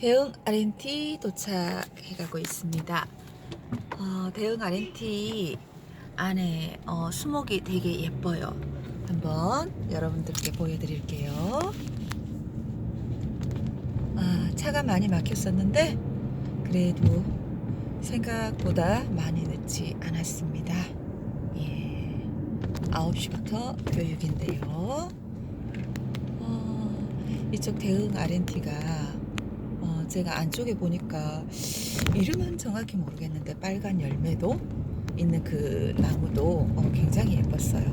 대흥 RNT 도착해 가고 있습니다. 어, 대흥 RNT 안에 어, 수목이 되게 예뻐요. 한번 여러분들께 보여드릴게요. 아, 차가 많이 막혔었는데 그래도 생각보다 많이 늦지 않았습니다. 예, 9시부터 교육인데요. 어, 이쪽 대흥 RNT가 어, 제가 안쪽에 보니까 이름은 정확히 모르겠는데 빨간 열매도 있는 그 나무도 어, 굉장히 예뻤어요.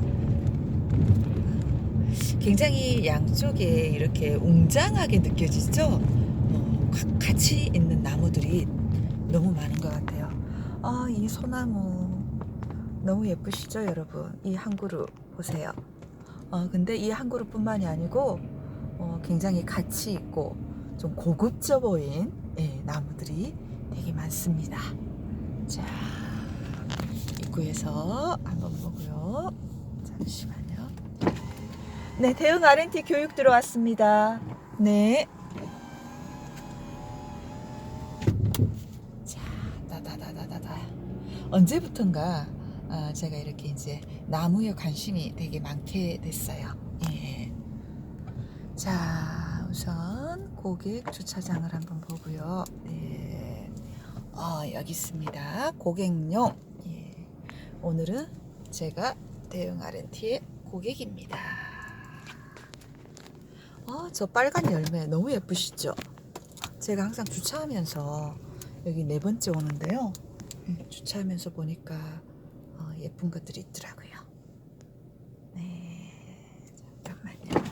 굉장히 양쪽에 이렇게 웅장하게 느껴지죠? 어, 가- 같이 있는 나무들이 너무 많은 것 같아요. 아, 이 소나무 너무 예쁘시죠, 여러분? 이 한 그룹 보세요. 어, 근데 이 한 그룹뿐만이 아니고 어, 굉장히 가치 있고 좀 고급져 보인 예, 나무들이 되게 많습니다. 자, 입구에서 한번 보고요. 잠시만요. 네, 대응 R&T 교육 들어왔습니다. 네. 자, 다다다다다다. 언제부턴가 아, 제가 이렇게 이제 나무에 관심이 되게 많게 됐어요. 예. 자, 우선 고객 주차장을 한번 보고요. 예. 어, 여기 있습니다. 고객용. 예. 오늘은 제가 대응 R&T의 고객입니다. 어, 저 빨간 열매 너무 예쁘시죠? 제가 항상 주차하면서 여기 네 번째 오는데요. 음, 주차하면서 보니까 어, 예쁜 것들이 있더라고요. 네, 잠깐만요.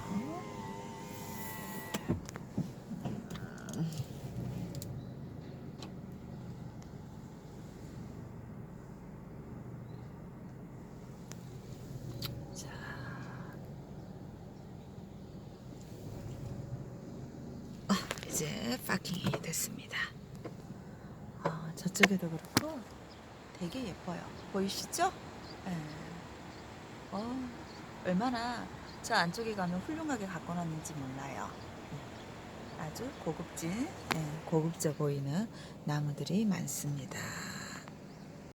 자. 아, 이제 파킹이 됐습니다. 아, 저쪽에도 그렇고 되게 예뻐요. 보이시죠? 예. 어, 얼마나 저 안쪽에 가면 훌륭하게 갖고 놨는지 몰라요. 예. 아주 고급진, 예, 고급져 보이는 나무들이 많습니다.